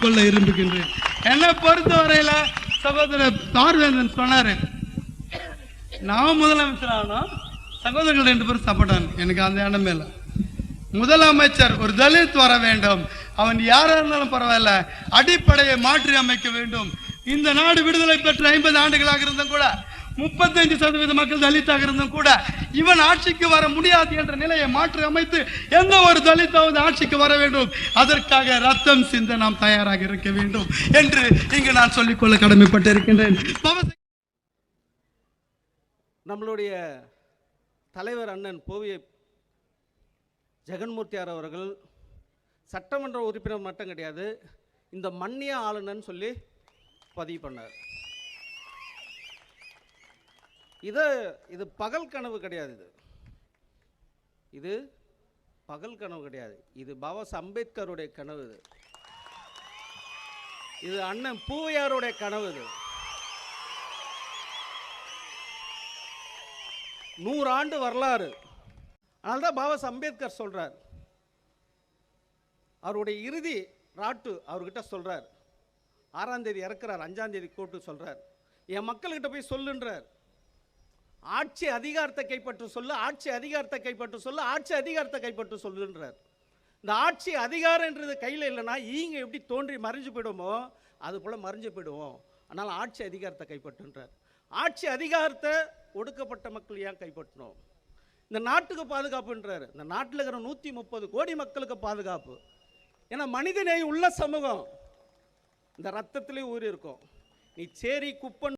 கொள்ள விரும்புகின்றேன். என்னை பொறுத்தவரையில சகோதரர் பார்வேந்தன் சொன்னாரு நான் முதலமைச்சர் ஆனோம் சகோதரர்கள் ரெண்டு பேரும் சப்போர்ட் எனக்கு அந்த எண்ணமே இல்லை. முதலமைச்சர் ஒரு தலித் வர வேண்டும். அவன் யாரா இருந்தாலும் பரவாயில்ல. அடிப்படையை மாற்றி அமைக்க வேண்டும். இந்த நாடு விடுதலை பெற்ற ஐம்பது ஆண்டுகளாக இருந்தும் கூட முப்பத்தஞ்சு சதவீத மக்கள் தலித்தாக இருந்தும் கூட இவன் ஆட்சிக்கு வர முடியாது என்ற நிலையை மாற்றி அமைத்து எந்த ஒரு தலித்தாவது ஆட்சிக்கு வர வேண்டும்? அதற்காக ரத்தம் சிந்த நாம் தயாராக இருக்க வேண்டும் என்று இங்கு நான் சொல்லிக்கொள்ள கடமைப்பட்டிருக்கின்றேன். நம்மளுடைய தலைவர் அண்ணன் போவிய ஜெகன்மூர்த்தியார் அவர்கள் சட்டமன்ற உறுப்பினர் மட்டும் கிடையாது இந்த மன்னிய ஆளுநர்னு சொல்லி பதிவு பண்ணார். இது இது பகல் கனவு கிடையாது இது. இது பகல் கனவு கிடையாது. இது பாபா அம்பேத்கருடைய கனவு இது. இது அண்ணன் பூவையாருடைய கனவு இது. நூறாண்டு வரலாறு. அதனால தான் பாபா அம்பேத்கர் சொல்றார். அவருடைய இறுதி ராட்டு அவர்கிட்ட சொல்றார். ஆறாம் தேதி இறக்குறார் அஞ்சாம் தேதி கூட்டு சொல்றார். என் மக்கள்கிட்ட போய் சொல்லுன்றார். ஆட்சி அதிகாரத்தை கைப்பற்ற சொல்லு ஆட்சி அதிகாரத்தை கைப்பற்ற சொல்லு ஆட்சி அதிகாரத்தை கைப்பற்ற சொல்லுன்றார். இந்த ஆட்சி அதிகாரன்றது கையில் இல்லைன்னா ஈங்க எப்படி தோன்றி மறைஞ்சு போயிடுமோ அது போல் மறைஞ்சு போயிடுவோம். அதனால் ஆட்சி அதிகாரத்தை கைப்பற்றுன்றார். ஆட்சி அதிகாரத்தை ஒடுக்கப்பட்ட மக்கள் ஏன் கைப்பற்றணும்? இந்த நாட்டுக்கு பாதுகாப்புன்றார். இந்த நாட்டில் இருக்கிற நூற்றி முப்பது கோடி மக்களுக்கு பாதுகாப்பு. ஏன்னா மனிதநேயம் உள்ள சமூகம் இந்த ரத்தத்திலே ஊறி இருக்கும் நீ சேரி குப்பன்